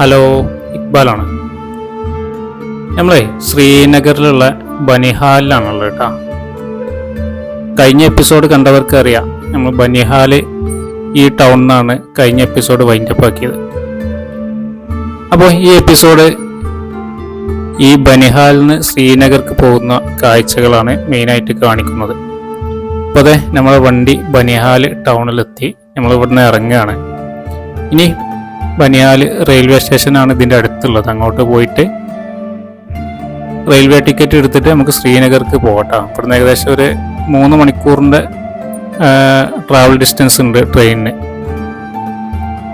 Hello ഇക്ബാലാണ്. നമ്മളെ ശ്രീനഗറിലുള്ള ബനിഹാലിലാണുള്ളത് കേട്ടോ. കഴിഞ്ഞ എപ്പിസോഡ് കണ്ടവർക്ക് അറിയാം നമ്മൾ ബനിഹാൽ ഈ ടൗണിനാണ് കഴിഞ്ഞ എപ്പിസോഡ് വൈൻഡപ്പ് ആക്കിയത്. അപ്പോൾ ഈ എപ്പിസോഡ് ഈ ബനിഹാലിൽ നിന്ന് ശ്രീനഗർക്ക് പോകുന്ന കാഴ്ചകളാണ് മെയിനായിട്ട് കാണിക്കുന്നത്. അപ്പോൾ അതെ നമ്മളെ വണ്ടി ബനിഹാൽ ടൗണിലെത്തി നമ്മൾ ഇവിടുന്ന് ഇറങ്ങുകയാണ്. ഇനി ബനിയാൽ റെയിൽവേ സ്റ്റേഷനാണ് ഇതിന്റെ അടുത്തുള്ളത്. അങ്ങോട്ട് പോയിട്ട് റെയിൽവേ ടിക്കറ്റ് എടുത്തിട്ട് നമുക്ക് ശ്രീനഗർക്ക് പോകട്ടോ. ഇവിടുന്ന് ഏകദേശം ഒരു മൂന്ന് മണിക്കൂറിന്റെ ട്രാവൽ ഡിസ്റ്റൻസ് ഉണ്ട് ട്രെയിനിന്.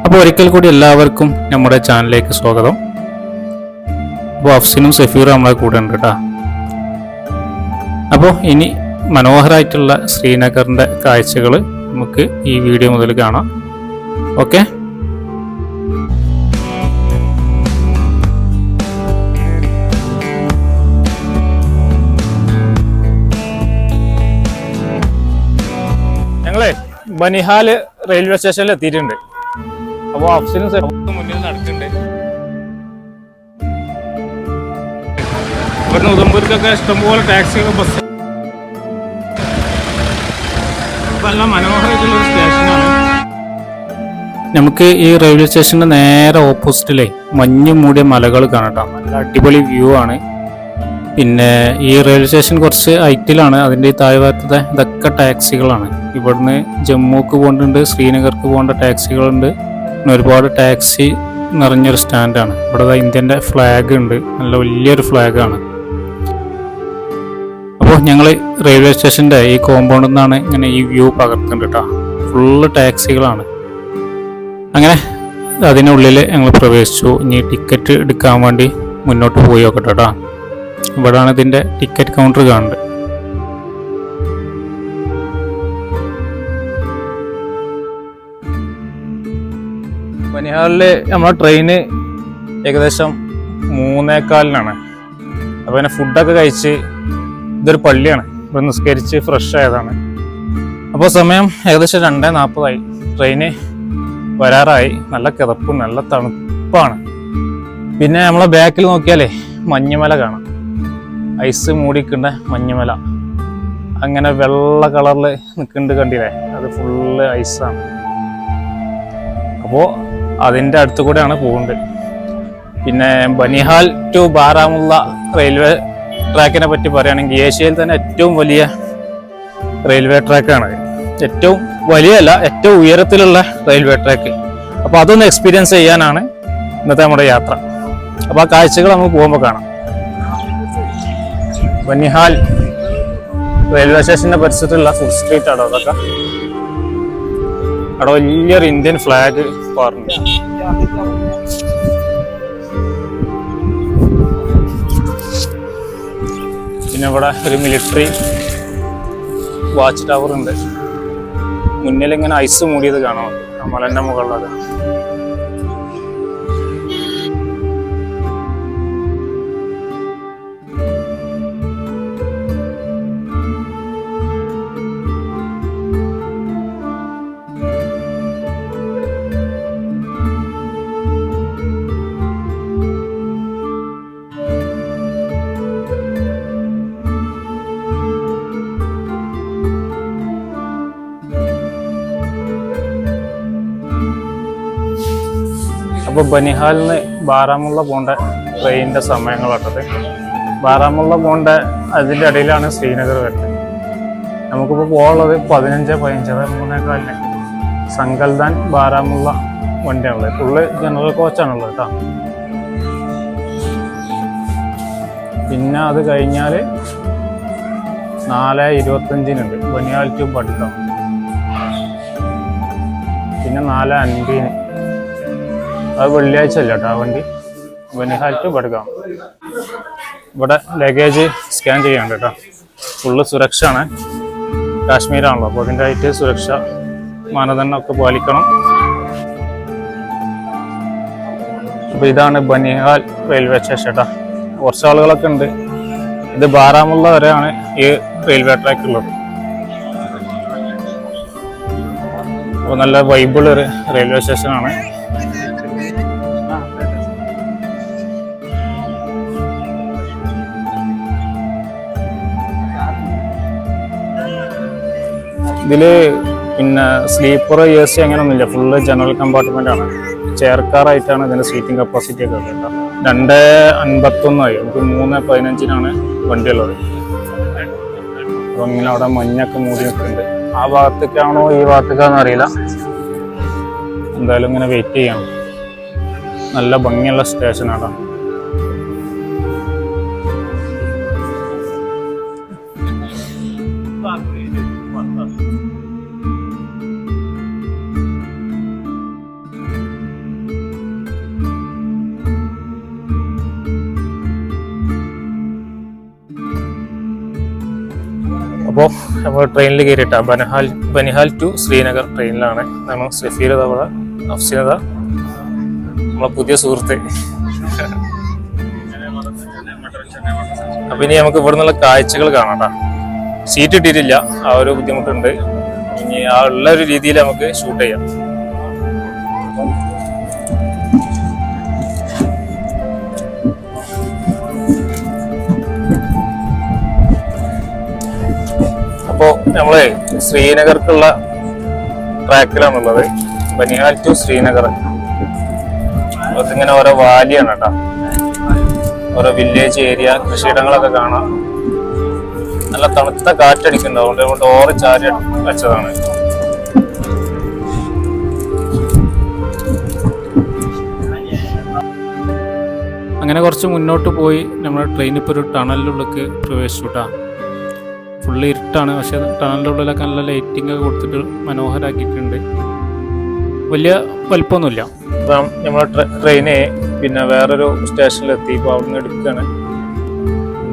അപ്പോൾ ഒരിക്കൽ കൂടി എല്ലാവർക്കും നമ്മുടെ ചാനലിലേക്ക് സ്വാഗതം. അപ്പോൾ അഫ്സിനും സഫീറും നമ്മളെ കൂടെ ഉണ്ട് കേട്ടോ. അപ്പോൾ ഇനി മനോഹരമായിട്ടുള്ള ശ്രീനഗറിന്റെ കാഴ്ചകൾ നമുക്ക് ഈ വീഡിയോ മുതൽ കാണാം. ഓക്കെ? ഞങ്ങളെ ബനിഹാൽ റെയിൽവേ സ്റ്റേഷനിൽ എത്തിയിട്ടുണ്ട്. അപ്പോൾ സഫീറും മുന്നിൽ നടക്കുന്നുണ്ട്. ഇവിടുന്ന് ഉദംപൂർക്കൊക്കെ ഇഷ്ടംപോലെ ടാക്സി ബസ് നല്ല മനോഹരമായിട്ടുള്ള നമുക്ക് ഈ റെയിൽവേ സ്റ്റേഷന്റെ നേരെ ഓപ്പോസിറ്റിലെ മഞ്ഞ് മൂടിയ മലകൾ കാണട്ടോ നല്ല അടിപൊളി വ്യൂ ആണ്. പിന്നെ ഈ റെയിൽവേ സ്റ്റേഷൻ കുറച്ച് ഹൈറ്റിലാണ് അതിന്റെ ഈ താഴ്വാരത്തെ ഇതൊക്കെ ടാക്സികളാണ് ഇവിടുന്ന് ജമ്മുക്ക് പോകേണ്ടതുണ്ട് ശ്രീനഗർക്ക് പോകേണ്ട ടാക്സികളുണ്ട് പിന്നെ ഒരുപാട് ടാക്സി നിറഞ്ഞൊരു സ്റ്റാൻഡാണ് ഇവിടെ ഇന്ത്യന്റെ ഫ്ലാഗ് ഉണ്ട്. നല്ല വലിയൊരു ഫ്ലാഗാണ് അപ്പോൾ ഞങ്ങൾ റെയിൽവേ സ്റ്റേഷന്റെ ഈ കോമ്പൗണ്ടിൽ നിന്നാണ് ഇങ്ങനെ ഈ വ്യൂ പകർത്തുന്നുണ്ട് കേട്ടോ ഫുള്ള് ടാക്സികളാണ് അങ്ങനെ അതിനുള്ളിൽ ഞങ്ങൾ പ്രവേശിച്ചു. ഇനി ടിക്കറ്റ് എടുക്കാൻ വേണ്ടി മുന്നോട്ട് പോയി നോക്കട്ടെ കേട്ടോ ഇവിടെയാണ് ഇതിന്റെ ടിക്കറ്റ് കൗണ്ടർ കാണുന്നത്. ബനിഹാളിൽ നമ്മളെ ട്രെയിന് ഏകദേശം മൂന്നേക്കാലിനാണ് അപ്പോൾ പിന്നെ ഫുഡൊക്കെ കഴിച്ച് ഇതൊരു പള്ളിയാണ്. ഇവിടെ നിസ്കരിച്ച് ഫ്രഷ് ആയതാണ്. അപ്പോൾ സമയം ഏകദേശം രണ്ടേ നാൽപ്പതായി. ട്രെയിന് വരാറായി. നല്ല കിതപ്പും നല്ല തണുപ്പാണ്. പിന്നെ നമ്മളെ ബാക്കിൽ നോക്കിയാലേ മഞ്ഞമല കാണാം. ഐസ് മൂടിക്കുന്ന മഞ്ഞമല. അങ്ങനെ വെള്ള കളറിൽ നിൽക്കുന്നുണ്ട് കണ്ടില്ലേ? അത് ഫുള്ള് ഐസാണ് അപ്പോൾ അതിന്റെ അടുത്ത് കൂടെയാണ് പോകുന്നത്. പിന്നെ ബനിഹാൽ ടു ബാരാമുള്ള റെയിൽവേ ട്രാക്കിനെ പറ്റി പറയുകയാണെങ്കിൽ ഏഷ്യയിൽ തന്നെ ഏറ്റവും വലിയ റെയിൽവേ ട്രാക്കാണ് ഏറ്റവും വലിയല്ല ഏറ്റവും ഉയരത്തിലുള്ള റെയിൽവേ ട്രാക്ക് അപ്പോൾ അതൊന്ന് എക്സ്പീരിയൻസ് ചെയ്യാനാണ് ഇന്നത്തെ നമ്മുടെ യാത്ര. അപ്പോൾ ആ കാഴ്ചകൾ നമുക്ക് പോകുമ്പോൾ കാണാം. ബനിഹാൽ റെയിൽവേ സ്റ്റേഷന്റെ പരിസരത്തുള്ള ഫുഡ് സ്ട്രീറ്റ് ആണോ അതൊക്കെ? അവിടെ വലിയൊരു ഇന്ത്യൻ ഫ്ലാഗ് പറഞ്ഞു പിന്നെ ഇവിടെ ഒരു മിലിറ്ററി വാച്ച് ടവർ ഉണ്ട്. മുന്നിൽ ഇങ്ങനെ ഐസ് മൂടിയത് കാണാം മലന്റെ മലന്റെ അപ്പോൾ ബനിഹാലിൽ നിന്ന് ബാരാമുള്ള പോകേണ്ട ട്രെയിനിന്റെ സമയങ്ങളാട്ടത് ബാരാമുള്ള പോകേണ്ട അതിന്റെ ഇടയിലാണ് ശ്രീനഗർ വരുന്നത്. നമുക്കിപ്പോൾ പോകാനുള്ളത് പതിനഞ്ച് പതിനഞ്ച് മൂന്നേക്കാലിന് സങ്കൽദാൻ ബാരാമുള്ള വണ്ടിയാണുള്ളത്. ഫുള്ള് ജനറൽ കോച്ചാണുള്ളത് കേട്ടോ. പിന്നെ അത് കഴിഞ്ഞാൽ നാല് ഇരുപത്തഞ്ചിനുണ്ട്. ബനിയാൽ ടു ബഡ്ഗാം. പിന്നെ നാല് അൻപതിന് അത് വെള്ളിയാഴ്ച അല്ല കേട്ടോ ആ വണ്ടി. ബനിഹാൽ ടു ബഡ്ഗാം ഇവിടെ ലഗേജ് സ്കാൻ ചെയ്യാണ്ട് കേട്ടോ. ഫുള്ള് സുരക്ഷ ആണ് കാശ്മീരാണല്ലോ അപ്പോൾ അതിന്റെ ആയിട്ട് സുരക്ഷ മാനദണ്ഡമൊക്കെ പാലിക്കണം. അപ്പോൾ ഇതാണ് ബനിഹാൽ റെയിൽവേ സ്റ്റേഷൻ കേട്ടോ കുറച്ച് ആളുകളൊക്കെ ഉണ്ട്. ഇത് ബാരാമുള്ള വരെയാണ് ഈ റെയിൽവേ ട്രാക്ക് ഉള്ളത്. അപ്പോൾ നല്ല വൈബിളൊരു റെയിൽവേ സ്റ്റേഷനാണ് ഇതിൽ പിന്നെ സ്ലീപ്പർ എ സി അങ്ങനെയൊന്നുമില്ല ഫുള്ള് ജനറൽ കമ്പാർട്ട്മെന്റ് ആണ്. ചെയർ ഇതിന്റെ സീറ്റിംഗ് കപ്പാസിറ്റി ഒക്കെ കേട്ടോ. രണ്ട് അൻപത്തൊന്നായി നമുക്ക് മൂന്ന് പതിനഞ്ചിനാണ് വണ്ടിയുള്ളത്. അപ്പോൾ ഇങ്ങനെ അവിടെ മഞ്ഞൊക്കെ മൂടി നിൽക്കുന്നുണ്ട്. ആ ഭാഗത്തേക്കാണോ ഈ ഭാഗത്തേക്കാണെന്ന് അറിയില്ല. എന്തായാലും ഇങ്ങനെ വെയിറ്റ് ചെയ്യണം. നല്ല ഭംഗിയുള്ള സ്റ്റേഷനാണ് അപ്പോൾ നമ്മൾ ട്രെയിനിൽ കയറിയിട്ട ബനഹാൽ ബനിഹാൽ ടു ശ്രീനഗർ ട്രെയിനിലാണ് നമ്മൾ സഫീർ തവള അഫ്സിനത നമ്മളെ പുതിയ സുഹൃത്ത്. അപ്പം ഇനി നമുക്ക് ഇവിടെ നിന്നുള്ള കാഴ്ചകൾ കാണണ്ട സീറ്റ് ഇട്ടിട്ടില്ല. ആ ഒരു ബുദ്ധിമുട്ടുണ്ട്. ഇനി ആ ഉള്ള ഒരു രീതിയിൽ നമുക്ക് ഷൂട്ട് ചെയ്യാം. നമ്മൾ ശ്രീനഗർക്കുള്ള ട്രാക്കിലാണുള്ളത്. ബനിഹാൽ ടു ശ്രീനഗർ. അതിങ്ങനെ ഓരോ വാലിയാണ് കേട്ടോ. ഓരോ വില്ലേജ് ഏരിയ കൃഷിയിടങ്ങളൊക്കെ കാണാം. നല്ല തണുത്ത കാറ്റടിക്കുന്നുണ്ട്. അതുകൊണ്ട് നമ്മൾ ഡോറ് ചാരി വെച്ചതാണ്. അങ്ങനെ കുറച്ച് മുന്നോട്ട് പോയി. നമ്മുടെ ട്രെയിൻ ഒരു ടണലിനുള്ളിലേക്ക് പ്രവേശിച്ചു കേട്ടോ ഫുള്ള് ഇരുട്ടാണ്. പക്ഷെ ടണലിന്റെ ഉള്ളിലൊക്കെ നല്ല ലൈറ്റിംഗ് ഒക്കെ കൊടുത്തിട്ട് മനോഹരാക്കിയിട്ടുണ്ട്. വലിയ വലിപ്പമൊന്നുമില്ല. ഇപ്പം നമ്മൾ ട്രെയിനെ പിന്നെ വേറൊരു സ്റ്റേഷനിലെത്തി ഇപ്പോൾ അവിടെ നിന്ന് എടുക്കുകയാണ്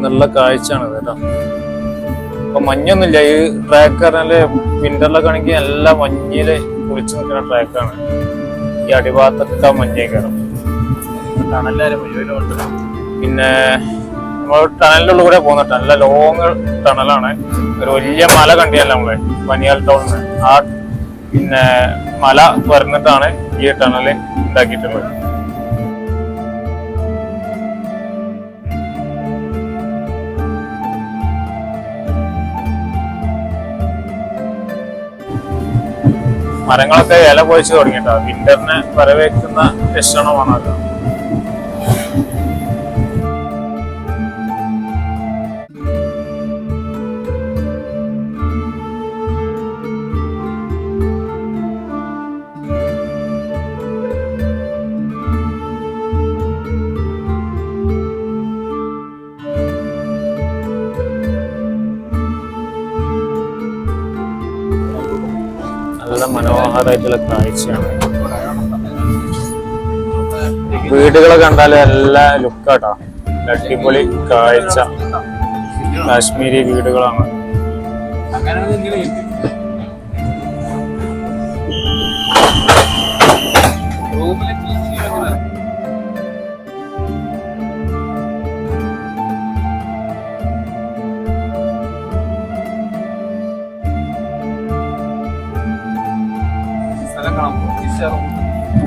നല്ല കാഴ്ചയാണ് കേട്ടോ. അപ്പം മഞ്ഞൊന്നുമില്ല. ഈ ട്രാക്ക് പറഞ്ഞാൽ വിന്ററിലൊക്കെ ആണെങ്കിൽ നല്ല മഞ്ഞിൽ കുളിച്ച് നിൽക്കുന്ന ട്രാക്കാണ് ഈ അടിഭാഗത്തൊക്കെ മഞ്ഞേക്കാരം പിന്നെ നമ്മൾ ടണലിന്റെ കൂടെ പോകുന്ന ലോങ് ടണലാണ് ഒരു വലിയ മല കണ്ടിയല്ല നമ്മൾ. പനിയാൽ ടൗൺ ആ പിന്നെ മല വരുന്നിട്ടാണ് ഈ ടണൽ ഉണ്ടാക്കിയിട്ടുള്ളത് മരങ്ങളൊക്കെ ഇല പൊഴിച്ച് തുടങ്ങിയിട്ടാണ് വിന്ററിനെ വരവേക്കുന്ന ലക്ഷണമാണ് നല്ല മനോഹരമായിട്ടുള്ള കാഴ്ചയാണ്. വീടുകളെ കണ്ടാൽ നല്ല ലുക്കാട്ടോ. അടിപൊളി കാഴ്ച. കാശ്മീരി വീടുകളാണ്.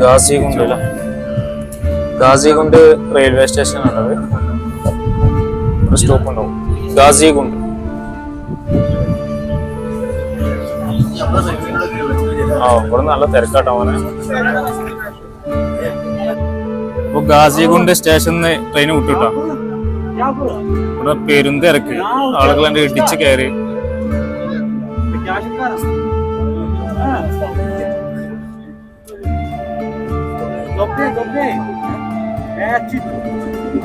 ഗാസിഗുണ്ട് ഗാസിഗുണ്ട് റെയിൽവേ സ്റ്റേഷനാണത് ഒരു സ്റ്റോപ്പ് ഉണ്ടാവും ഗാസിഗുണ്ട്. ആ ഇവിടെ നല്ല തിരക്കാട്ടോ അവനെ അപ്പൊ ഗാസിഗുണ്ട് സ്റ്റേഷനിൽ ട്രെയിൻ വിട്ടുട്ടോ. ഇവിടെ പെരുന്തിരക്ക് ആളുകൾ എന്റെ ഇടിച്ച് കയറി.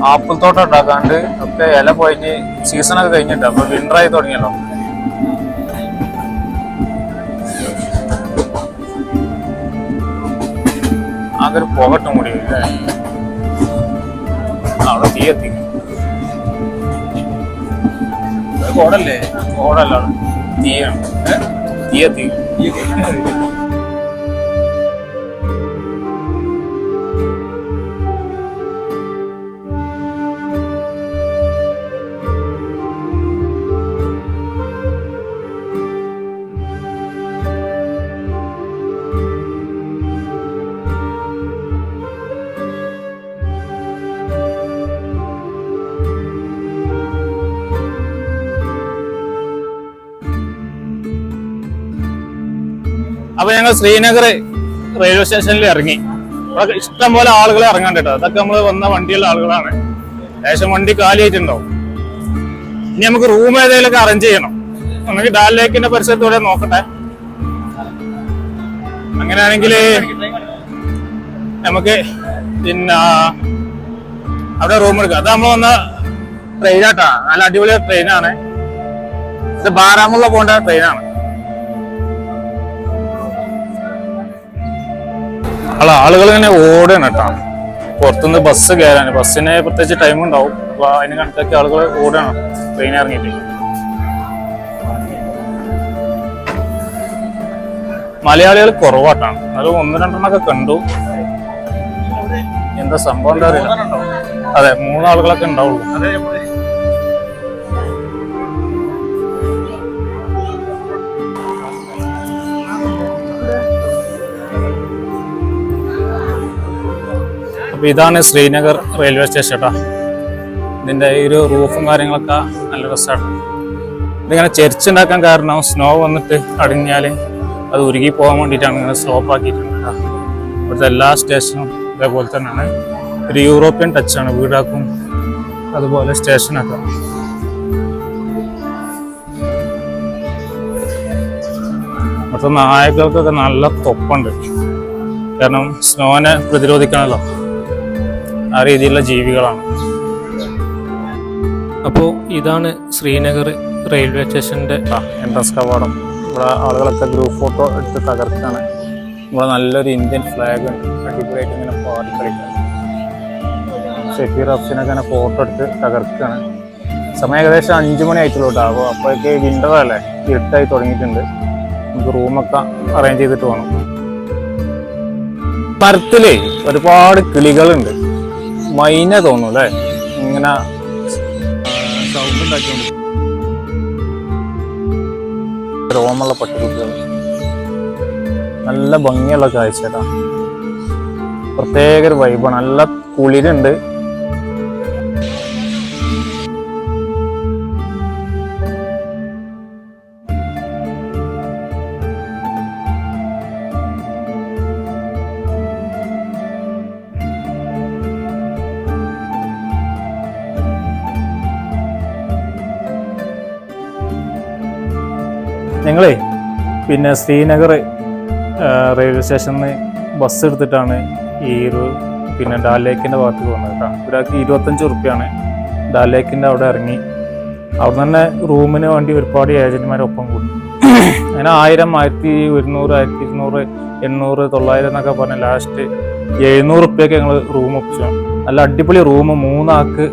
ആപ്പിൾ തോട്ടം ഉണ്ടാക്കാണ്ട് ഒക്കെ ഇല സീസൺ സീസണൊക്കെ കഴിഞ്ഞിട്ട് അപ്പൊ വിന്ററായി തുടങ്ങിയല്ലോ. ആകെ ഒരു പുകട്ടും കൂടി അവിടെ തീ എത്തി കോടല്ലേ? കോടല്ലാണ് തീയാണ്. തീ എത്തി അപ്പൊ ഞങ്ങൾ ശ്രീനഗർ റെയിൽവേ സ്റ്റേഷനിൽ ഇറങ്ങി. അവിടെ ഇഷ്ടം പോലെ ആളുകളെ ഇറങ്ങാണ്ട് കേട്ടോ. അതൊക്കെ നമ്മൾ വന്ന വണ്ടിയുള്ള ആളുകളാണ്. ഏകദേശം വണ്ടി കാലിയായിട്ടുണ്ടാവും. ഇനി നമുക്ക് റൂം ഏതെങ്കിലും ഒക്കെ അറേഞ്ച് ചെയ്യണം. നമുക്ക് ഡാൽ ലേക്കിന്റെ പരിസരത്തൂടെ നോക്കട്ടെ. അങ്ങനെയാണെങ്കിൽ നമുക്ക് പിന്നെ അവിടെ റൂം എടുക്കാം. അത് നമ്മൾ വന്ന ട്രെയിനാട്ടാ നല്ല അടിപൊളി ട്രെയിനാണ് ഇത് ബാരാമുള്ള പോകേണ്ട ട്രെയിനാണ് അല്ല ആളുകൾ ഇങ്ങനെ ഓടുകയാണ് കേട്ടോ. പുറത്തുനിന്ന് ബസ് കയറാൻ ബസ്സിന് പ്രത്യേകിച്ച് ടൈം ഉണ്ടാവും. അപ്പൊ അതിന് കണക്കാക്കി ആളുകൾ ഓടുകയാണ് ട്രെയിൻ ഇറങ്ങിയിട്ട്. മലയാളികൾ കുറവാട്ടാണ് അത് ഒന്ന് രണ്ടെണ്ണൊക്കെ കണ്ടു. എന്താ സംഭവം എന്താ അറിയില്ല. അതെ മൂന്നാളുകളൊക്കെ ഉണ്ടാവുള്ളൂ. അപ്പൊ ഇതാണ് ശ്രീനഗർ റെയിൽവേ സ്റ്റേഷൻ കേട്ടോ ഇതിന്റെ ഈ ഒരു റൂഫും കാര്യങ്ങളൊക്കെ നല്ല രസമാണ് ഇതിങ്ങനെ ചെരിച്ചുണ്ടാക്കാൻ കാരണം സ്നോ വന്നിട്ട് അടിഞ്ഞാൽ അത് ഉരുകി പോകാൻ വേണ്ടിയിട്ടാണ് ഇങ്ങനെ സ്ലോപ്പ് ആക്കിയിട്ടുണ്ട് ഇവിടുത്തെ എല്ലാ സ്റ്റേഷനും ഇതേപോലെ തന്നെയാണ്. ഒരു യൂറോപ്യൻ ടച്ചാണ് വീടാക്കും അതുപോലെ സ്റ്റേഷനൊക്കെ മൊത്തം നായകൾക്കൊക്കെ നല്ല തൊപ്പുണ്ട്. കാരണം സ്നോനെ പ്രതിരോധിക്കണമല്ലോ ആ രീതിയിലുള്ള ജീവികളാണ്. അപ്പോൾ ഇതാണ് ശ്രീനഗർ റെയിൽവേ സ്റ്റേഷന്റെ എൻട്രൻസ് കവാടം ഇവിടെ ആളുകളൊക്കെ ഗ്രൂപ്പ് ഫോട്ടോ എടുത്ത് തകർക്കാണ്. ഇവിടെ നല്ലൊരു ഇന്ത്യൻ ഫ്ലാഗ് അടിപൊളിയായിട്ട് ഇങ്ങനെ പാടി കളിക്കുന്നത് ഷെഫീർ ഹഫ്സിനൊക്കെ ഇങ്ങനെ ഫോട്ടോ എടുത്ത് തകർക്കുകയാണ് സമയം ഏകദേശം അഞ്ചു മണി ആയിട്ടുള്ളൂ കേട്ടോ അപ്പോൾ അപ്പോഴേക്ക് വിന്റർ അല്ലേ ഇരുട്ടായി തുടങ്ങിയിട്ടുണ്ട്. നമുക്ക് റൂമൊക്കെ അറേഞ്ച് ചെയ്തിട്ട് വേണം മരത്തിലേ ഒരുപാട് കിളികളുണ്ട്. മൈന തോന്നും അല്ലേ? ഇങ്ങനെ സൗണ്ട് ഉണ്ടാക്കിയോണ്ട്. രോമുള്ള പട്ടിക്കുട്ടികൾ നല്ല ഭംഗിയുള്ള കാഴ്ചട്ടാ പ്രത്യേക ഒരു വൈബാണ് നല്ല കുളിരുണ്ട്. പിന്നെ ശ്രീനഗർ റെയിൽവേ സ്റ്റേഷനിൽ നിന്ന് ബസ് എടുത്തിട്ടാണ് ഈ ഒരു പിന്നെ ഡാൽ ലേക്കിന്റെ ഭാഗത്ത് പോകുന്നത് കേട്ടോ. ഒരാൾക്ക് ഇരുപത്തഞ്ച് റുപ്യാണ് ഡാൽ ലേക്കിന്റെ അവിടെ ഇറങ്ങി. അവിടെ തന്നെ റൂമിന് വേണ്ടി ഒരുപാട് ഏജന്റുമാരൊപ്പം കൂടി. അങ്ങനെ ആയിരം ആയിരത്തി ഒരുന്നൂറ് ആയിരത്തി ഇരുന്നൂറ് എണ്ണൂറ് തൊള്ളായിരം എന്നൊക്കെ പറഞ്ഞ ലാസ്റ്റ് എഴുന്നൂറ് റുപ്യൊക്കെ ഞങ്ങൾ റൂം ഒപ്പിച്ചു. നല്ല അടിപൊളി റൂം മൂന്നാക്ക്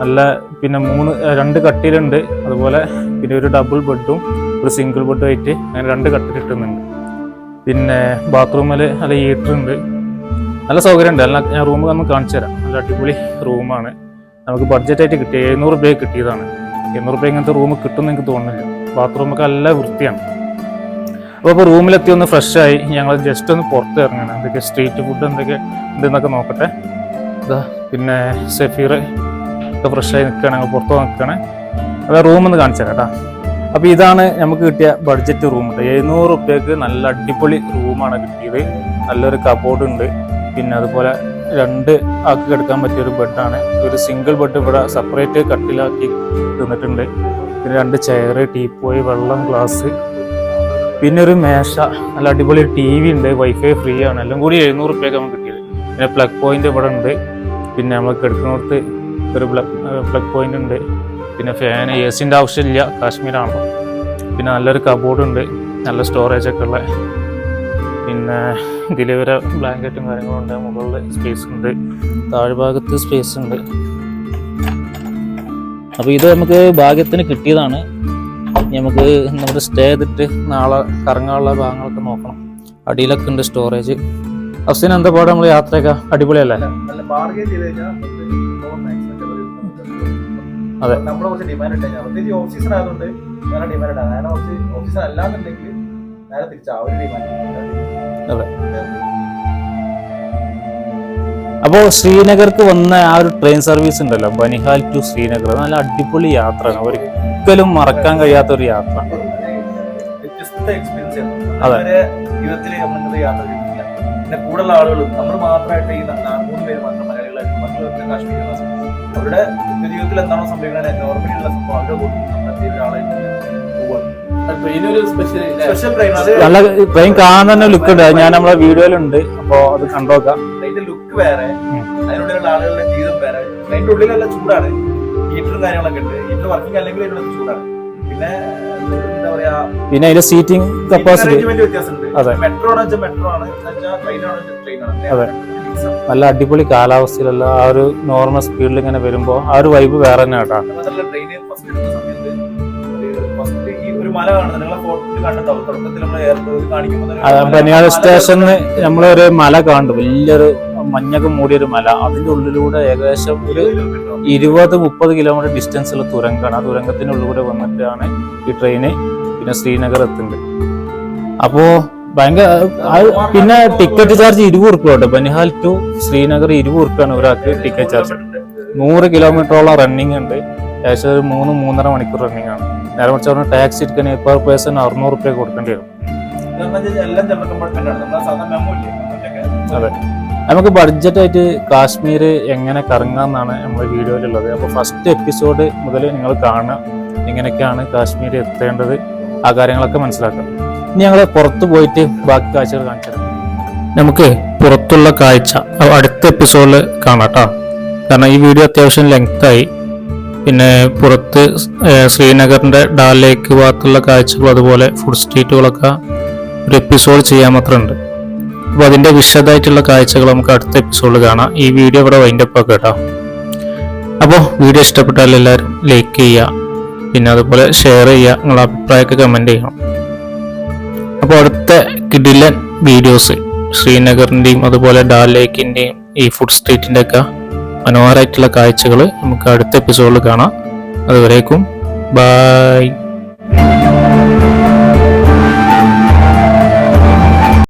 നല്ല പിന്നെ മൂന്ന് രണ്ട് കട്ടിലുണ്ട്. അതുപോലെ പിന്നെ ഒരു ഡബിൾ ബെഡും ഒരു സിംഗിൾ ബെഡ് ആയിട്ട് അങ്ങനെ രണ്ട് കട്ടിൽ കിട്ടുന്നുണ്ട്. പിന്നെ ബാത്റൂമിൽ നല്ല ഹീറ്റർ ഉണ്ട്. നല്ല സൗകര്യമുണ്ട് അല്ല ഞാൻ റൂം ഒന്ന് കാണിച്ചു തരാം. നല്ല അടിപൊളി റൂമാണ് നമുക്ക് ബഡ്ജറ്റായിട്ട് കിട്ടി. എഴുന്നൂറ് രൂപയ്ക്ക് കിട്ടിയതാണ്. എണ്ണൂറ് രൂപ ഇങ്ങനത്തെ റൂം കിട്ടുമെന്ന് എനിക്ക് തോന്നുന്നില്ല. ബാത്റൂമൊക്കെ നല്ല വൃത്തിയാണ്. അപ്പോൾ അപ്പോൾ റൂമിലെത്തി ഒന്ന് ഫ്രഷായി ഞങ്ങൾ ജസ്റ്റ് ഒന്ന് പുറത്ത് ഇറങ്ങണം. എന്തൊക്കെ സ്ട്രീറ്റ് ഫുഡ് എന്തൊക്കെ ഉണ്ടെന്നൊക്കെ നോക്കട്ടെ. ഇതാ പിന്നെ സെഫീർ ഒക്കെ ഫ്രഷായി നിൽക്കുകയാണ് ഞങ്ങൾ പുറത്ത് നിൽക്കുകയാണ് അപ്പോൾ റൂം ഒന്ന് കാണിച്ചു തരാം കേട്ടോ അപ്പോൾ ഇതാണ് നമുക്ക് കിട്ടിയ ബഡ്ജറ്റ് റൂം എഴുന്നൂറ് റുപ്യക്ക് നല്ല അടിപൊളി റൂമാണ് കിട്ടിയത്. നല്ലൊരു കബോർഡ് ഉണ്ട്. പിന്നെ അതുപോലെ രണ്ട് ആക്കി കിടക്കാൻ പറ്റിയ ഒരു ബെഡാണ് ഒരു സിംഗിൾ ബെഡ് ഇവിടെ സെപ്പറേറ്റ് കട്ടിലാക്കി തിന്നിട്ടുണ്ട്. പിന്നെ രണ്ട് ചെയർ ടീപ്പോയി വെള്ളം ഗ്ലാസ് പിന്നെ ഒരു മേശ. നല്ല അടിപൊളി ടി വി ഉണ്ട്. വൈഫൈ ഫ്രീ ആണ്. എല്ലാം കൂടി എഴുന്നൂറ് റുപ്യൊക്കെ നമുക്ക് കിട്ടിയത്. പിന്നെ പ്ലഗ് പോയിന്റ് ഇവിടെ ഉണ്ട്. പിന്നെ നമ്മൾ കിടക്കുന്നിടത്ത് ഒരു പ്ലഗ് പ്ലഗ് പോയിന്റ് ഉണ്ട്. പിന്നെ ഫാൻ എ സിന്റെ ആവശ്യമില്ല. കാശ്മീരാണല്ലോ പിന്നെ നല്ലൊരു കബോർഡ് ഉണ്ട്. നല്ല സ്റ്റോറേജ് ഒക്കെ ഉള്ള. പിന്നെ ഇതിൽ വരെ ബ്ലാങ്കറ്റും കാര്യങ്ങളും ഉണ്ട്. മുകളിൽ സ്പേസ് ഉണ്ട്. താഴ്ഭാഗത്ത് സ്പേസ് ഉണ്ട്. അപ്പോൾ ഇത് നമുക്ക് ഭാഗ്യത്തിന് കിട്ടിയതാണ്. നമുക്ക് നമ്മുടെ സ്റ്റേ ചെയ്തിട്ട് നാളെ കറങ്ങാനുള്ള ഭാഗങ്ങളൊക്കെ നോക്കണം. അടിയിലൊക്കെ ഉണ്ട് സ്റ്റോറേജ് അഫ്സിന് എന്താ പാടെ? നമ്മൾ യാത്രയൊക്കെ അടിപൊളിയല്ലേ? അതെ. നമ്മളെ കുറച്ച് ഡിമാൻഡ് ഉണ്ട് പ്രത്യേകിച്ച് ഓഫ് സീസൺ ആയതുകൊണ്ട് വേറെ ഡിമാൻഡ് ഉണ്ട് കാരണം കുറച്ച് ഓഫ് സീസൺ അല്ലാന്നുണ്ടെങ്കിൽ നേരെ തിരിച്ചാ ഒരു ഡിമാൻഡ് അതെ. അപ്പോൾ ശ്രീനഗർക്ക് വന്ന ആ ഒരു ട്രെയിൻ സർവീസ് ഉണ്ടല്ലോ ബനിഹാൽ ടു ശ്രീനഗർ. നല്ല അടിപൊളി യാത്രയാണ്. ഒരിക്കലും മറക്കാൻ കഴിയാത്ത ഒരു യാത്ര അതെ. ജീവിതത്തിൽ നമ്മളിങ്ങനെ യാത്ര ചെയ്തിട്ടില്ല. പിന്നെ കൂടുതലുള്ള ആളുകളും നമ്മൾ മാത്രമായിട്ട് ഈ മൂന്ന് പേര് മാത്രം മറ്റുള്ളവർക്ക് കാശ്മീരികളാണ് അവരുടെ ജീവിതത്തിൽ എന്താണോ സംഭവിക്കുന്നത് നോർമലിയുള്ള സംഭവം. അവരുടെ കൂട്ടി ഒരാളെ ഒരാളായിട്ട് പോവാണ്. ട്രെയിനൊരു സ്പെഷ്യൽ സ്പെഷ്യൽ ട്രെയിൻ നല്ല ട്രെയിൻ കാണാൻ തന്നെ ലുക്ക് ഉണ്ട്. ഞാൻ നമ്മളെ വീഡിയോയിലുണ്ട്. അപ്പൊ അത് കണ്ടോക്കാം. അതിന്റെ ലുക്ക് വേറെ. അതിനുള്ളിലുള്ള ആളുകളുടെ ജീവിതം വേറെ. അതിന്റെ ഉള്ളിലല്ല ചൂടാണ്. ഹീറ്ററും കാര്യങ്ങളൊക്കെ ഉണ്ട്. ഹീറ്റർ വർക്കിംഗ് അല്ലെങ്കിൽ അതിനുള്ള ചൂടാണ്. പിന്നെ എന്താ പറയാ പിന്നെ അതിന്റെ സീറ്റിംഗ് കപ്പാസിറ്റി വ്യത്യാസമുണ്ട്. മെട്രോ ആണെന്ന് വെച്ചാൽ മെട്രോ ആണ്. ട്രെയിൻ ആണെന്ന് ട്രെയിൻ അതെ. നല്ല അടിപൊളി കാലാവസ്ഥയിലല്ല ആ ഒരു നോർമൽ സ്പീഡിൽ ഇങ്ങനെ വരുമ്പോൾ ആ ഒരു വൈബ് വേറെ തന്നെ കേട്ടാ ബനിയാട് സ്റ്റേഷനിൽ നമ്മളൊരു മല കാണും. വലിയൊരു മഞ്ഞൊക്കെ മൂടിയൊരു മല. അതിന്റെ ഉള്ളിലൂടെ ഏകദേശം ഒരു ഇരുപത് മുപ്പത് കിലോമീറ്റർ ഡിസ്റ്റൻസുള്ള തുരങ്കാണ്. ആ തുരങ്കത്തിന്റെ ഉള്ളിലൂടെ വന്നിട്ടാണ് ഈ ട്രെയിന് പിന്നെ ശ്രീനഗർ എത്തുന്നത്. അപ്പോ ഭയങ്കര പിന്നെ ടിക്കറ്റ് ചാർജ് ഇരുപത് റുപ്യ കേട്ടോ. ബനിഹാൽ ടു ശ്രീനഗർ ഇരുപത് റുപ്യാണ് ഒരാൾക്ക് ടിക്കറ്റ് ചാർജ് നൂറ് കിലോമീറ്ററോളം റണ്ണിങ് ഉണ്ട്. ഏകദേശം ഒരു മൂന്ന് മൂന്നര മണിക്കൂർ റണ്ണിങ് ആണ്. നേരെ മറിച്ച് പറഞ്ഞാൽ ടാക്സി എടുക്കണേ പെർ പേഴ്സൺ അറുന്നൂറ് റുപ്യ കൊടുക്കേണ്ടി വരും. അതെ. നമുക്ക് ബഡ്ജറ്റായിട്ട് കാശ്മീർ എങ്ങനെ കറങ്ങാമെന്നാണ് നമ്മുടെ വീഡിയോയിലുള്ളത്. അപ്പോൾ ഫസ്റ്റ് എപ്പിസോഡ് മുതൽ നിങ്ങൾ കാണുക. എങ്ങനെയൊക്കെയാണ് കാശ്മീർ എത്തേണ്ടത്. ആ കാര്യങ്ങളൊക്കെ മനസ്സിലാക്കാം ഇനി ഞങ്ങൾ പുറത്ത് പോയിട്ട് ബാക്കി കാഴ്ചകൾ കാണിച്ചു നമുക്ക് പുറത്തുള്ള കാഴ്ച അടുത്ത എപ്പിസോഡിൽ കാണാം കേട്ടോ കാരണം ഈ വീഡിയോ അത്യാവശ്യം ലെങ്ത് ആയി പിന്നെ പുറത്ത് ശ്രീനഗറിന്റെ ഡാൽ ലേക്ക് ഭാഗത്തുള്ള കാഴ്ചകൾ അതുപോലെ ഫുഡ് സ്ട്രീറ്റുകളൊക്കെ ഒരു എപ്പിസോഡ് ചെയ്യാൻ മാത്രമുണ്ട്. അപ്പോൾ അതിന്റെ വിശദമായിട്ടുള്ള കാഴ്ചകൾ നമുക്ക് അടുത്ത എപ്പിസോഡിൽ കാണാം. ഈ വീഡിയോ ഇവിടെ വൈൻഡപ്പ് ആക്കാം കേട്ടോ അപ്പോൾ വീഡിയോ ഇഷ്ടപ്പെട്ടാൽ എല്ലാവരും ലൈക്ക് ചെയ്യുക. പിന്നെ അതുപോലെ ഷെയർ ചെയ്യുക. നിങ്ങളുടെ അഭിപ്രായമൊക്കെ കമന്റ് ചെയ്യണം. അപ്പോൾ അടുത്ത കിഡിലൻ വീഡിയോസ് ശ്രീനഗറിന്റെയും അതുപോലെ ഡാൽ ലേക്കിന്റെയും ഈ ഫുഡ് സ്ട്രീറ്റിന്റെ ഒക്കെ മനോഹരമായിട്ടുള്ള കാഴ്ചകൾ നമുക്ക് അടുത്ത എപ്പിസോഡിൽ കാണാം. അതുവരേക്കും ബൈ.